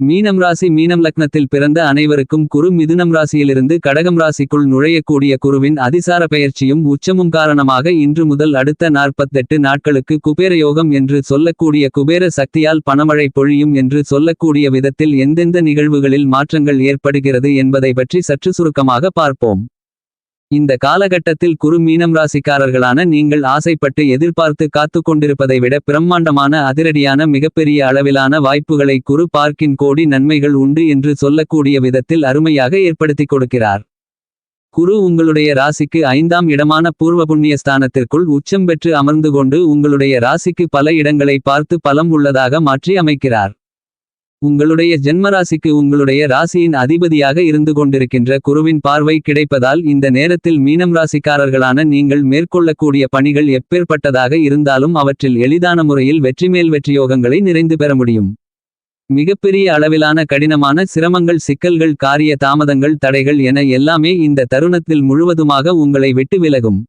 மீனம் ராசி மீனம் லக்னத்தில் பிறந்த அனைவருக்கும் குரு மிதுனம் ராசியிலிருந்து கடகம் ராசிக்குள் நுழையக்கூடிய குருவின் அதிசார பெயர்ச்சியும் உச்சமும் காரணமாக இன்று முதல் அடுத்த நாற்பத்தெட்டு நாட்களுக்கு குபேர யோகம் என்று சொல்லக்கூடிய குபேர சக்தியால் பணமழை பொழியும் என்று சொல்லக்கூடிய விதத்தில் எந்தெந்த நிகழ்வுகளில் மாற்றங்கள் ஏற்படுகிறது என்பதை பற்றி சற்று சுருக்கமாக பார்ப்போம். இந்த காலகட்டத்தில் குரு மீனம் ராசிக்காரர்களான நீங்கள் ஆசைப்பட்டு எதிர்பார்த்து காத்து கொண்டிருப்பதை விட பிரம்மாண்டமான அதிரடியான மிகப்பெரிய அளவிலான வாய்ப்புகளை குரு பார்க்கின் கோடி நன்மைகள் உண்டு என்று சொல்லக்கூடிய விதத்தில் அருமையாக ஏற்படுத்திக் கொடுக்கிறார். குரு உங்களுடைய ராசிக்கு ஐந்தாம் இடமான பூர்வ புண்ணிய ஸ்தானத்திற்குள் உச்சம் பெற்று அமர்ந்து கொண்டு உங்களுடைய ராசிக்கு பல இடங்களை பார்த்து பலம் உள்ளதாக மாற்றி அமைக்கிறார். உங்களுடைய ஜென்மராசிக்கு உங்களுடைய ராசியின் அதிபதியாக இருந்து கொண்டிருக்கின்ற குருவின் பார்வை கிடைப்பதால் இந்த நேரத்தில் மீனம் ராசிக்காரர்களான நீங்கள் மேற்கொள்ளக்கூடிய பணிகள் எப்பேற்பட்டதாக இருந்தாலும் அவற்றில் எளிதான முறையில் வெற்றிமேல் வெற்றியோகங்களை நிறைந்து பெற முடியும். மிகப்பெரிய அளவிலான கடினமான சிரமங்கள் சிக்கல்கள் காரிய தாமதங்கள் தடைகள் என எல்லாமே இந்த தருணத்தில் முழுவதுமாக உங்களை விட்டு விலகும்.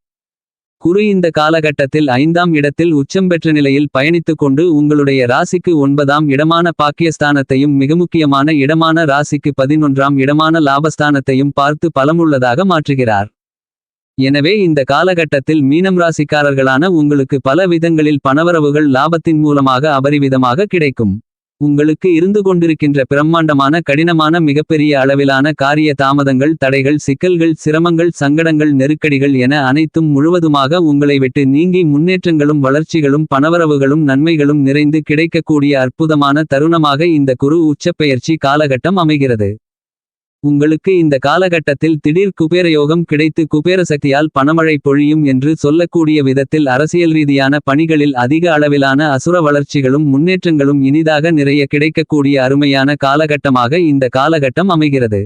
குரு இந்த காலகட்டத்தில் ஐந்தாம் இடத்தில் உச்சம் பெற்ற நிலையில் பயணித்துக் கொண்டு உங்களுடைய ராசிக்கு ஒன்பதாம் இடமான பாக்கியஸ்தானத்தையும் மிக முக்கியமான இடமான ராசிக்கு பதினொன்றாம் இடமான லாபஸ்தானத்தையும் பார்த்து பலமுள்ளதாக மாற்றுகிறார். எனவே இந்த காலகட்டத்தில் மீனம் ராசிக்காரர்களான உங்களுக்கு பல விதங்களில் பணவரவுகள் லாபத்தின் மூலமாக அபரிவிதமாக கிடைக்கும். உங்களுக்கு இருந்து கொண்டிருக்கின்ற பிரம்மாண்டமான கடினமான மிகப்பெரிய அளவிலான காரிய தாமதங்கள் தடைகள் சிக்கல்கள் சிரமங்கள் சங்கடங்கள் நெருக்கடிகள் என அனைத்தும் முழுவதுமாக உங்களை விட்டு நீங்கி முன்னேற்றங்களும் வளர்ச்சிகளும் பணவரவுகளும் நன்மைகளும் நிறைந்து கிடைக்கக்கூடிய அற்புதமான தருணமாக இந்த குரு உச்சப்பெயர்ச்சி காலகட்டம் அமைகிறது. உங்களுக்கு இந்த காலகட்டத்தில் திடீர் குபேரயோகம் கிடைத்து குபேர சக்தியால் பணமழை பொழியும் என்று சொல்லக்கூடிய விதத்தில் அரசியல் ரீதியான பணிகளில் அதிக அளவிலான அசுர வளர்ச்சிகளும் முன்னேற்றங்களும் இனிதாக நிறைய கிடைக்கக்கூடிய அருமையான காலகட்டமாக இந்த காலகட்டம் அமைகிறது.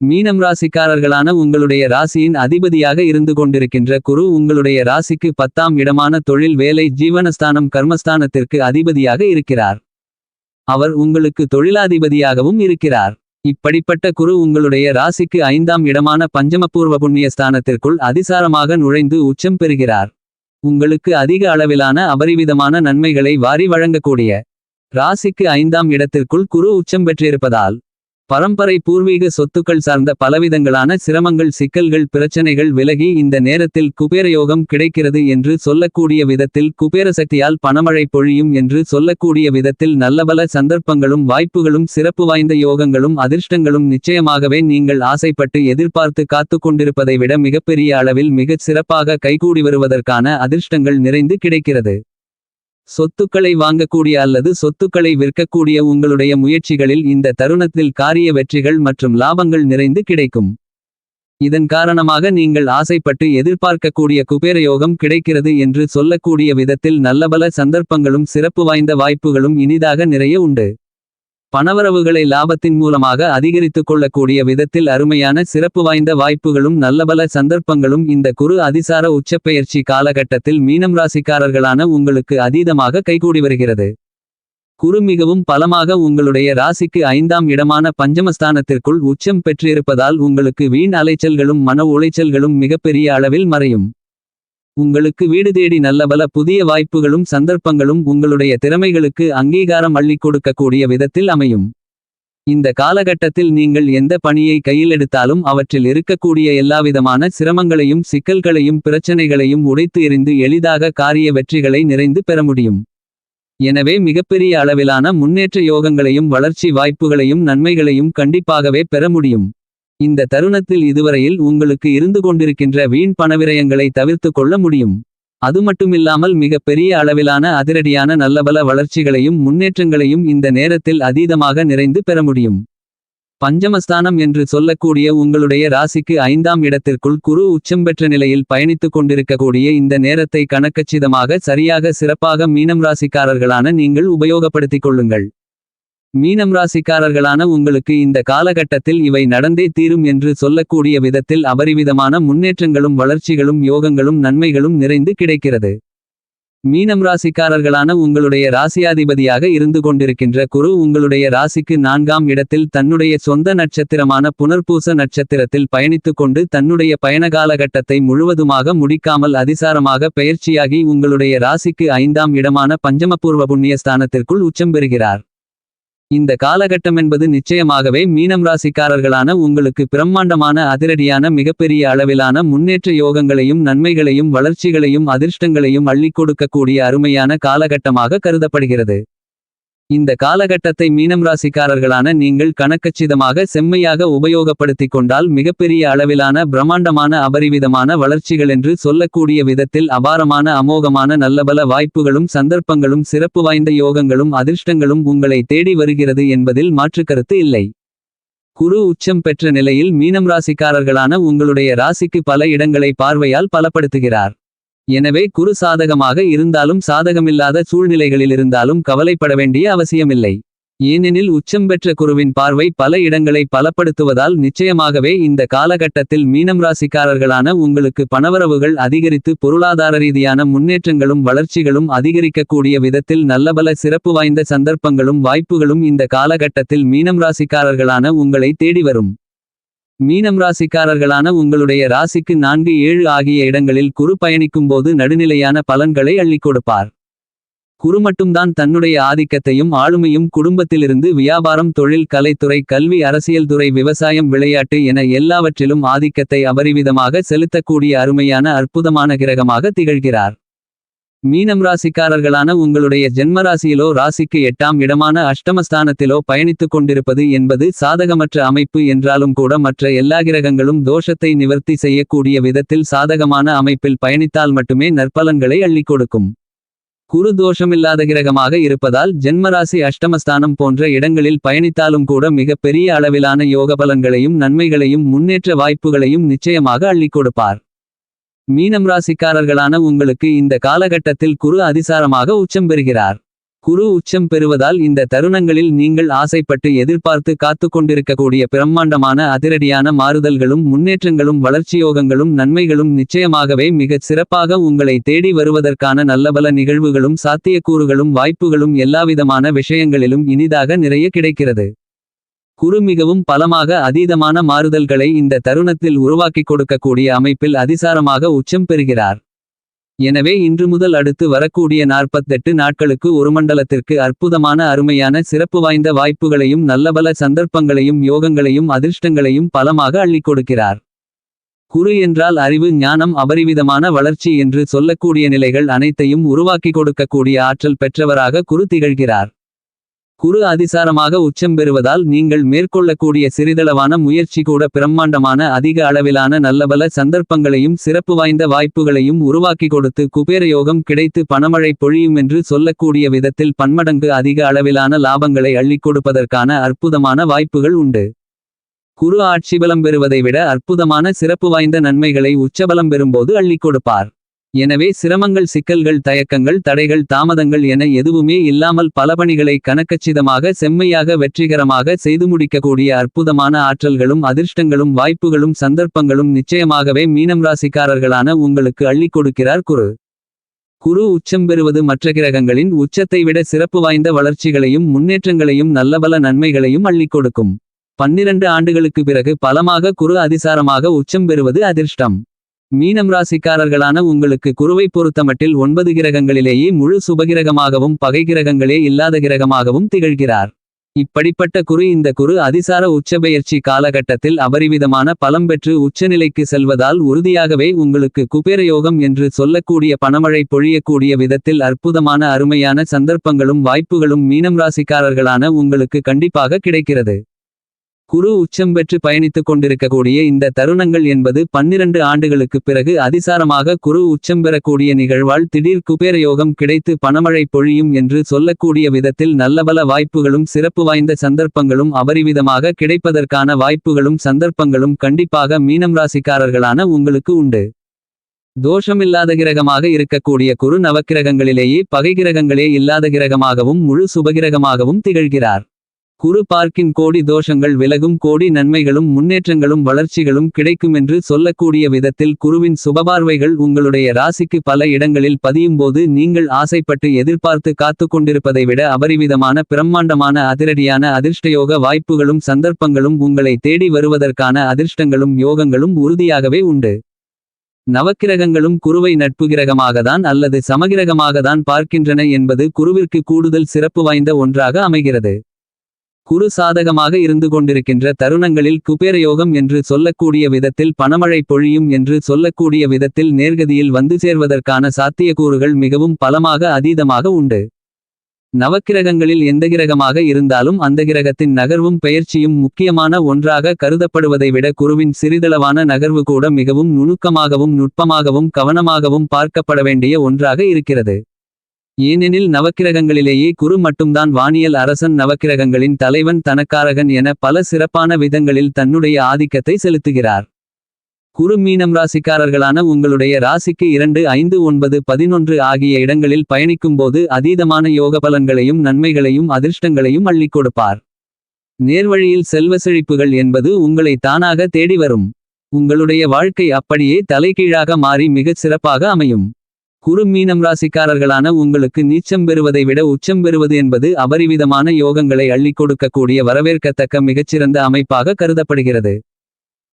மீனம் ராசிக்காரர்களான உங்களுடைய ராசியின் அதிபதியாக இருந்து கொண்டிருக்கின்ற குரு உங்களுடைய ராசிக்கு பத்தாம் இடமான தொழில் வேலை ஜீவனஸ்தானம் கர்மஸ்தானத்திற்கு அதிபதியாக இருக்கிறார். அவர் உங்களுக்கு தொழிலாதிபதியாகவும் இருக்கிறார். இப்படிப்பட்ட குரு உங்களுடைய ராசிக்கு ஐந்தாம் இடமான பஞ்சமபூர்வ புண்ணிய ஸ்தானத்திற்குள் அதிசாரமாக நுழைந்து உச்சம் பெறுகிறார். உங்களுக்கு அதிக அளவிலான அபரிவிதமான நன்மைகளை வாரி வழங்கக்கூடிய ராசிக்கு ஐந்தாம் இடத்திற்குள் குரு உச்சம் பெற்றிருப்பதால் பரம்பரை பூர்வீக சொத்துக்கள் சார்ந்த பலவிதங்களான சிரமங்கள் சிக்கல்கள் பிரச்சனைகள் விலகி இந்த நேரத்தில் குபேரயோகம் கிடைக்கிறது என்று சொல்லக்கூடிய விதத்தில் குபேர சக்தியால் பணமழை பொழியும் என்று சொல்லக்கூடிய விதத்தில் நல்லபல சந்தர்ப்பங்களும் வாய்ப்புகளும் சிறப்பு வாய்ந்த யோகங்களும் அதிர்ஷ்டங்களும் நிச்சயமாகவே நீங்கள் ஆசைப்பட்டு எதிர்பார்த்து காத்து கொண்டிருப்பதை விட மிகப்பெரிய அளவில் மிகச் சிறப்பாக கைகூடி வருவதற்கான அதிர்ஷ்டங்கள் நிறைந்து கிடைக்கிறது. சொத்துக்களை வாங்கக்கூடிய அல்லது சொத்துக்களை விற்கக்கூடிய உங்களுடைய முயற்சிகளில் இந்த தருணத்தில் காரிய வெற்றிகள் மற்றும் லாபங்கள் நிறைந்து கிடைக்கும். இதன் காரணமாக நீங்கள் ஆசைப்பட்டு எதிர்பார்க்கக்கூடிய குபேரயோகம் கிடைக்கிறது என்று சொல்லக்கூடிய விதத்தில் நல்லபல சந்தர்ப்பங்களும் சிறப்பு வாய்ந்த வாய்ப்புகளும் இனிதாக நிறைய உண்டு. பணவரவுகளை லாபத்தின் மூலமாக அதிகரித்துக் கொள்ளக்கூடிய விதத்தில் அருமையான சிறப்பு வாய்ந்த வாய்ப்புகளும் நல்லபல சந்தர்ப்பங்களும் இந்த குரு அதிசார உச்சப்பெயர்ச்சி காலகட்டத்தில் மீனம் ராசிக்காரர்களான உங்களுக்கு அதீதமாக கைகூடி வருகிறது. குரு மிகவும் பலமாக உங்களுடைய ராசிக்கு ஐந்தாம் இடமான பஞ்சமஸ்தானத்திற்குள் உச்சம் பெற்றிருப்பதால் உங்களுக்கு வீண் அலைச்சல்களும் மன உளைச்சல்களும் மிகப்பெரிய அளவில் மறையும். உங்களுக்கு வீடு தேடி நல்லபல புதிய வாய்ப்புகளும் சந்தர்ப்பங்களும் உங்களுடைய திறமைகளுக்கு அங்கீகாரம் அள்ளிக் கொடுக்கக்கூடிய விதத்தில் அமையும். இந்த காலகட்டத்தில் நீங்கள் எந்த பணியை கையில் எடுத்தாலும் அவற்றில் இருக்கக்கூடிய எல்லாவிதமான சிரமங்களையும் சிக்கல்களையும் பிரச்சனைகளையும் உடைத்து எறிந்து எளிதாக காரிய வெற்றிகளை நிறைந்து பெற முடியும். எனவே மிகப்பெரிய அளவிலான முன்னேற்ற யோகங்களையும் வளர்ச்சி வாய்ப்புகளையும் நன்மைகளையும் கண்டிப்பாகவே பெற முடியும். இந்த தருணத்தில் இதுவரையில் உங்களுக்கு இருந்து கொண்டிருக்கின்ற வீண் பணவிரயங்களை தவிர்த்து கொள்ள முடியும். அது மட்டுமில்லாமல் மிக பெரிய அளவிலான அதிரடியான நல்லபல வளர்ச்சிகளையும் முன்னேற்றங்களையும் இந்த நேரத்தில் அதீதமாக நிறைந்து பெற முடியும். பஞ்சமஸ்தானம் என்று சொல்லக்கூடிய உங்களுடைய ராசிக்கு ஐந்தாம் இடத்திற்குள் குரு உச்சம் பெற்ற நிலையில் பயணித்துக் கொண்டிருக்கக்கூடிய இந்த நேரத்தை கணக்கச்சிதமாக சரியாக சிறப்பாக மீனம் ராசிக்காரர்களான நீங்கள் உபயோகப்படுத்திக் கொள்ளுங்கள். மீனம் ராசிக்காரர்களான உங்களுக்கு இந்த காலகட்டத்தில் இவை நடந்தே தீரும் என்று சொல்லக்கூடிய விதத்தில் அபரிவிதமான முன்னேற்றங்களும் வளர்ச்சிகளும் யோகங்களும் நன்மைகளும் நிறைந்து கிடைக்கிறது. மீனம் ராசிக்காரர்களான உங்களுடைய ராசியாதிபதியாக இருந்து கொண்டிருக்கின்ற குரு உங்களுடைய ராசிக்கு நான்காம் இடத்தில் தன்னுடைய சொந்த நட்சத்திரமான புனர்பூச நட்சத்திரத்தில் பயணித்துக் கொண்டு தன்னுடைய பயண காலகட்டத்தை முழுவதுமாக முடிக்காமல் அதிசாரமாக பெயர்ச்சியாகி உங்களுடைய ராசிக்கு ஐந்தாம் இடமான பஞ்சமபூர்வ புண்ணிய ஸ்தானத்திற்குள் உச்சம் பெறுகிறார். இந்த காலகட்டமென்பது நிச்சயமாகவே மீனம் ராசிக்காரர்களான உங்களுக்கு பிரம்மாண்டமான அதிரடியான மிகப்பெரிய அளவிலான முன்னேற்ற யோகங்களையும் நன்மைகளையும் வளர்ச்சிகளையும் அதிர்ஷ்டங்களையும் அள்ளிக் கொடுக்கக்கூடிய அருமையான காலகட்டமாக கருதப்படுகிறது. இந்த காலகட்டத்தை மீனம் ராசிக்காரர்களான நீங்கள் கணக்கச்சிதமாக செம்மையாக உபயோகப்படுத்திக் கொண்டால் மிகப்பெரிய அளவிலான பிரம்மாண்டமான அபரிவிதமான வளர்ச்சிகள் என்று சொல்லக்கூடிய விதத்தில் அபாரமான அமோகமான நல்லபல வாய்ப்புகளும் சந்தர்ப்பங்களும் சிறப்பு வாய்ந்த யோகங்களும் அதிர்ஷ்டங்களும் உங்களை தேடி வருகிறது என்பதில் மாற்றுக்கருத்து இல்லை. குரு உச்சம் பெற்ற நிலையில் மீனம் ராசிக்காரர்களான உங்களுடைய ராசிக்கு பல இடங்களை பார்வையால் பலப்படுத்துகிறார். எனவே குரு சாதகமாக இருந்தாலும் சாதகமில்லாத சூழ்நிலைகளில் இருந்தாலும் கவலைப்பட வேண்டிய அவசியமில்லை. ஏனெனில் உச்சம் பெற்ற குருவின் பார்வை பல இடங்களை பலப்படுத்துவதால் நிச்சயமாகவே இந்த காலகட்டத்தில் மீனம் ராசிக்காரர்களான உங்களுக்கு பணவரவுகள் அதிகரித்து பொருளாதார ரீதியான முன்னேற்றங்களும் வளர்ச்சிகளும் அதிகரிக்கக்கூடிய விதத்தில் நல்லபல சிறப்பு வாய்ந்த சந்தர்ப்பங்களும் வாய்ப்புகளும் இந்த காலகட்டத்தில் மீனம் ராசிக்காரர்களான உங்களை தேடி வரும். மீனம் ராசிக்காரர்களான உங்களுடைய ராசிக்கு நான்கு ஏழு ஆகிய இடங்களில் குரு பயணிக்கும்போது நடுநிலையான பலன்களை அள்ளிக் கொடுப்பார். குரு மட்டும்தான் தன்னுடைய ஆதிக்கத்தையும் ஆளுமையும் குடும்பத்திலிருந்து வியாபாரம் தொழில் கலைத்துறை கல்வி அரசியல் துறை விவசாயம் விளையாட்டு என எல்லாவற்றிலும் ஆதிக்கத்தை அபரிவிதமாக செலுத்தக்கூடிய அருமையான அற்புதமான கிரகமாக திகழ்கிறார். மீனம் ராசிக்காரர்களான உங்களுடைய ஜென்மராசியிலோ ராசிக்கு எட்டாம் இடமான அஷ்டமஸ்தானத்திலோ பயணித்துக் கொண்டிருப்பது என்பது சாதகமற்ற அமைப்பு என்றாலும் கூட மற்ற எல்லா கிரகங்களும் தோஷத்தை நிவர்த்தி செய்யக்கூடிய விதத்தில் சாதகமான அமைப்பில் பயணித்தால் மட்டுமே நற்பலன்களை அள்ளிக் கொடுக்கும். குரு தோஷமில்லாத கிரகமாக இருப்பதால் ஜென்மராசி அஷ்டமஸ்தானம் போன்ற இடங்களில் பயணித்தாலும் கூட மிக பெரிய அளவிலான யோக பலன்களையும் நன்மைகளையும் முன்னேற்ற வாய்ப்புகளையும் நிச்சயமாக அள்ளிக் கொடுப்பார். மீனம் ராசிக்காரர்களான உங்களுக்கு இந்த காலகட்டத்தில் குரு அதிசாரமாக உச்சம் பெறுகிறார். குரு உச்சம் பெறுவதால் இந்த தருணங்களில் நீங்கள் ஆசைப்பட்டு எதிர்பார்த்து காத்து கொண்டிருக்கக்கூடிய பிரம்மாண்டமான அதிரடியான மாறுதல்களும் முன்னேற்றங்களும் வளர்ச்சியோகங்களும் நன்மைகளும் நிச்சயமாகவே மிகச் சிறப்பாக உங்களை தேடி வருவதற்கான நல்லபல நிகழ்வுகளும் சாத்தியக்கூறுகளும் வாய்ப்புகளும் எல்லாவிதமான விஷயங்களிலும் இனிதாக நிறைய கிடைக்கிறது. குரு மிகவும் பலமாக அதீதமான மாறுதல்களை இந்த தருணத்தில் உருவாக்கிக் கொடுக்கக்கூடிய அமைப்பில் அதிசாரமாக உச்சம் பெறுகிறார். எனவே இன்று முதல் அடுத்து வரக்கூடிய நாற்பத்தெட்டு நாட்களுக்கு ஒரு மண்டலத்திற்கு அற்புதமான அருமையான சிறப்பு வாய்ந்த வாய்ப்புகளையும் நல்லபல சந்தர்ப்பங்களையும் யோகங்களையும் அதிர்ஷ்டங்களையும் பலமாக அள்ளிக் கொடுக்கிறார். குரு என்றால் அறிவு ஞானம் அபரிவிதமான வளர்ச்சி என்று சொல்லக்கூடிய நிலைகள் அனைத்தையும் உருவாக்கிக் கொடுக்கக்கூடிய ஆற்றல் பெற்றவராக குரு திகழ்கிறார். குரு அதிசாரமாக உச்சம் பெறுவதால் நீங்கள் மேற்கொள்ளக்கூடிய சிறிதளவான முயற்சி கூட பிரம்மாண்டமான அதிக அளவிலான நல்லபல சந்தர்ப்பங்களையும் சிறப்பு வாய்ந்த வாய்ப்புகளையும் உருவாக்கி கொடுத்து குபேரயோகம் கிடைத்து பணமழை பொழியும் என்று சொல்லக்கூடிய விதத்தில் பன்மடங்கு அதிக அளவிலான லாபங்களை அள்ளிக் கொடுப்பதற்கான அற்புதமான வாய்ப்புகள் உண்டு. குரு ஆட்சிபலம் பெறுவதை விட அற்புதமான சிறப்பு வாய்ந்த நன்மைகளை உச்சபலம் பெறும்போது அள்ளிக் கொடுப்பார். எனவே சிரமங்கள் சிக்கல்கள் தயக்கங்கள் தடைகள் தாமதங்கள் என எதுவுமே இல்லாமல் பல பணிகளை கணக்கச்சிதமாக செம்மையாக வெற்றிகரமாக செய்து முடிக்கக்கூடிய அற்புதமான ஆற்றல்களும் அதிர்ஷ்டங்களும் வாய்ப்புகளும் சந்தர்ப்பங்களும் நிச்சயமாகவே மீனம் ராசிக்காரர்களான உங்களுக்கு அள்ளிக் கொடுக்கிறார் குரு. குரு உச்சம் பெறுவது மற்ற கிரகங்களின் உச்சத்தை விட சிறப்பு வாய்ந்த வளர்ச்சிகளையும் முன்னேற்றங்களையும் நல்லபல நன்மைகளையும் அள்ளிக் கொடுக்கும். பன்னிரண்டு ஆண்டுகளுக்கு பிறகு பலமாக குரு அதிசாரமாக உச்சம் பெறுவது அதிர்ஷ்டம். மீனம் ராசிக்காரர்களான உங்களுக்கு குருவை பொறுத்தமட்டில் ஒன்பது கிரகங்களிலேயே முழு சுபகிரகமாகவும் பகை கிரகங்களே இல்லாத கிரகமாகவும் திகழ்கிறார். இப்படிப்பட்ட குரு இந்த குரு அதிசார உச்சபெயர்ச்சி காலகட்டத்தில் அபரிவிதமான பலம் பெற்று உச்சநிலைக்கு செல்வதால் உறுதியாகவே உங்களுக்கு குபேரயோகம் என்று சொல்லக்கூடிய பணமழை பொழியக்கூடிய விதத்தில் அற்புதமான அருமையான சந்தர்ப்பங்களும் வாய்ப்புகளும் மீனம் ராசிக்காரர்களான உங்களுக்கு கண்டிப்பாக கிடைக்கிறது. குரு உச்சம் பெற்று பயணித்துக் கொண்டிருக்கக்கூடிய இந்த தருணங்கள் என்பது பன்னிரண்டு ஆண்டுகளுக்குப் பிறகு அதிசாரமாக குரு உச்சம் பெறக்கூடிய நிகழ்வால் திடீர் குபேரயோகம் கிடைத்து பணமழை பொழியும் என்று சொல்லக்கூடிய விதத்தில் நல்லபல வாய்ப்புகளும் சிறப்பு வாய்ந்த சந்தர்ப்பங்களும் அபரிவிதமாக கிடைப்பதற்கான வாய்ப்புகளும் சந்தர்ப்பங்களும் கண்டிப்பாக மீனம் ராசிக்காரர்களான உங்களுக்கு உண்டு. தோஷமில்லாத கிரகமாக இருக்கக்கூடிய குரு நவக்கிரகங்களிலேயே பகை கிரகங்களே இல்லாத கிரகமாகவும் முழு சுபகிரகமாகவும் திகழ்கிறார். குரு பார்க்கின் கோடி தோஷங்கள் விலகும் கோடி நன்மைகளும் முன்னேற்றங்களும் வளர்ச்சிகளும் கிடைக்குமென்று சொல்லக்கூடிய விதத்தில் குருவின் சுபபார்வைகள் உங்களுடைய ராசிக்கு பல இடங்களில் பதியும்போது நீங்கள் ஆசைப்பட்டு எதிர்பார்த்து காத்து கொண்டிருப்பதை விட அபரிவிதமான பிரம்மாண்டமான அதிரடியான அதிர்ஷ்டயோக வாய்ப்புகளும் சந்தர்ப்பங்களும் உங்களை தேடி வருவதற்கான அதிர்ஷ்டங்களும் யோகங்களும் உறுதியாகவே உண்டு. நவக்கிரகங்களும் குருவை நட்பு கிரகமாகத்தான் அல்லது சமகிரகமாகத்தான் பார்க்கின்றன என்பது குருவிற்கு கூடுதல் சிறப்பு வாய்ந்த ஒன்றாக அமைகிறது. குரு சாதகமாக இருந்து கொண்டிருக்கின்ற தருணங்களில் குபேரயோகம் என்று சொல்லக்கூடிய விதத்தில் பணமழை பொழியும் என்று சொல்லக்கூடிய விதத்தில் நேர்கதியில் வந்து சேர்வதற்கான சாத்தியக்கூறுகள் மிகவும் பலமாக அதீதமாக உண்டு. நவக்கிரகங்களில் எந்த கிரகமாக இருந்தாலும் அந்த கிரகத்தின் நகர்வும் பெயர்ச்சியும் முக்கியமான ஒன்றாக கருதப்படுவதை விட குருவின் சிறிதளவான நகர்வு கூட மிகவும் நுணுக்கமாகவும் நுட்பமாகவும் கவனமாகவும் பார்க்கப்பட வேண்டிய ஒன்றாக இருக்கிறது. ஏனெனில் நவக்கிரகங்களிலேயே குரு மட்டும்தான் வானியல் அரசன். நவக்கிரகங்களின் தலைவன் தனக்காரகன் என பல சிறப்பான விதங்களில் தன்னுடைய ஆதிக்கத்தை செலுத்துகிறார். குரு மீனம் ராசிக்காரர்களான உங்களுடைய ராசிக்கு இரண்டு ஐந்து ஒன்பது பதினொன்று ஆகிய இடங்களில் பயணிக்கும்போது அதீதமான யோக பலன்களையும் நன்மைகளையும் அதிர்ஷ்டங்களையும் அள்ளிக் கொடுப்பார். நேர்வழியில் செல்வ செழிப்புகள் என்பது உங்களை தானாக தேடி வரும். உங்களுடைய வாழ்க்கை அப்படியே தலைகீழாக மாறி மிகச் சிறப்பாக அமையும். குரு மீனம் ராசிக்காரர்களான உங்களுக்கு நீச்சம் பெறுவதை விட உச்சம் பெறுவது என்பது அபரிவிதமான யோகங்களை அள்ளிக் கொடுக்கக்கூடிய வரவேற்கத்தக்க மிகச்சிறந்த அமைப்பாக கருதப்படுகிறது.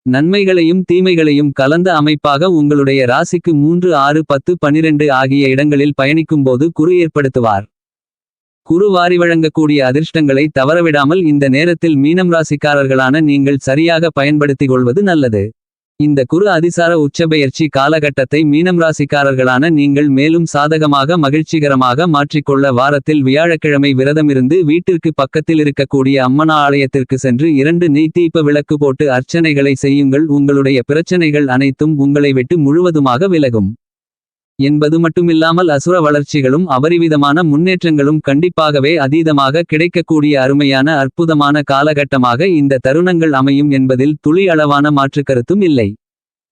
நன்மைகளையும் தீமைகளையும் கலந்த அமைப்பாக உங்களுடைய ராசிக்கு மூன்று ஆறு பத்து பனிரெண்டு ஆகிய இடங்களில் பயணிக்கும்போது குரு ஏற்படுத்துவார். குரு வாரி வழங்கக்கூடிய அதிர்ஷ்டங்களை தவறவிடாமல் இந்த நேரத்தில் மீனம் ராசிக்காரர்களான நீங்கள் சரியாக பயன்படுத்திக் கொள்வது நல்லது. இந்த குரு அதிசார உச்சபெயர்ச்சி காலகட்டத்தை மீனம் ராசிக்காரர்களான நீங்கள் மேலும் சாதகமாக மகிழ்ச்சிகரமாக மாற்றிக்கொள்ள வாரத்தில் வியாழக்கிழமை விரதமிருந்து வீட்டிற்கு பக்கத்தில் இருக்கக்கூடிய அம்மனா ஆலயத்திற்கு சென்று இரண்டு நெய் விளக்கு போட்டு அர்ச்சனைகளை செய்யுங்கள். உங்களுடைய பிரச்சனைகள் அனைத்தும் உங்களை விட்டு முழுவதுமாக விலகும். என்பது மட்டுமில்லாமல் அசுர வளர்ச்சிகளும் அபரிவிதமான முன்னேற்றங்களும் கண்டிப்பாகவே அதீதமாக கிடைக்கக்கூடிய அருமையான அற்புதமான காலகட்டமாக இந்த தருணங்கள் அமையும் என்பதில் துளி அளவான மாற்றுக்கருத்தும் இல்லை.